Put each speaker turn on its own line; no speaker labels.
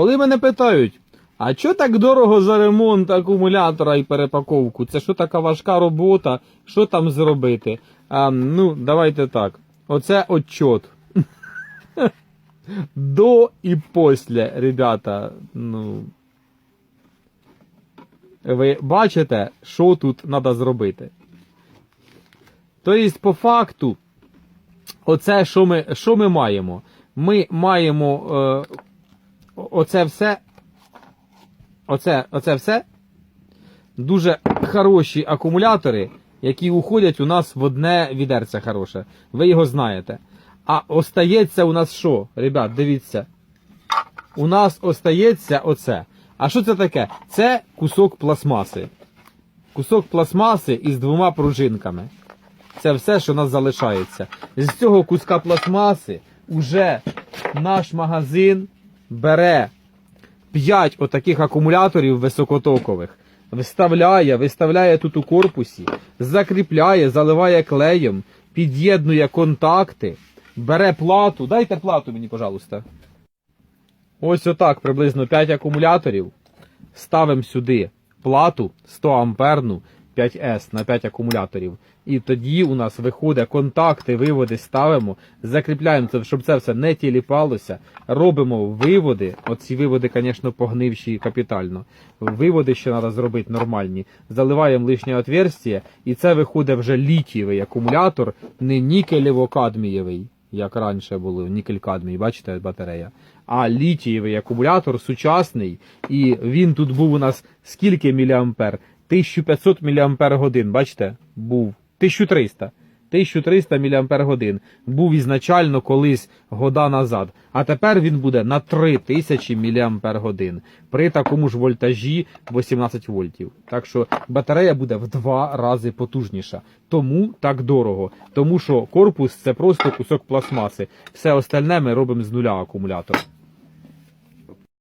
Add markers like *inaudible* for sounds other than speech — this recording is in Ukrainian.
коли мене питають, а що так дорого за ремонт акумулятора і перепаковку? Це що така важка робота? Що там зробити? А, ну, давайте так. Оце отчот. *laughs* До і після, ребята. Ну. Ви бачите, що тут треба зробити. Тобто, по факту, оце, що ми, що ми маємо? Ми маємо е, оце все. Оце, оце все. Дуже хороші акумулятори, які уходять у нас в одне відерце хороше. Ви його знаєте. А остається у нас що? Ребят, дивіться. У нас остається оце. А що це таке? Це кусок пластмаси. Кусок пластмаси із двома пружинками. Це все, що у нас залишається. З цього куска пластмаси уже наш магазин бере 5 отаких акумуляторів високотокових, вставляє, виставляє тут у корпусі, закріпляє, заливає клеєм, під'єднує контакти, бере плату. Дайте плату мені, пожалуйста. Ось отак приблизно 5 акумуляторів. Ставимо сюди плату 100 амперну 5С на 5 акумуляторів. І тоді у нас виходить контакти, виводи ставимо, закріпляємо це, щоб це все не тіліпалося. Робимо виводи. Оці виводи, звісно, погнивші капітально. Виводи ще треба зробити нормальні. Заливаємо лишнє отверстие, і це виходить вже літієвий акумулятор, не нікелево-кадмієвий, як раніше було, нікель-кадмій, бачите, батарея. А літієвий акумулятор сучасний, і він тут був у нас скільки міліампер? 1500 мАч, бачите, був 1300. 1300 мАч був ізначально колись года назад, а тепер він буде на 3000 мАч при такому ж вольтажі 18 вольтів. Так що батарея буде в два рази потужніша. Тому так дорого. Тому що корпус це просто кусок пластмаси. Все остальне ми робимо з нуля акумулятор.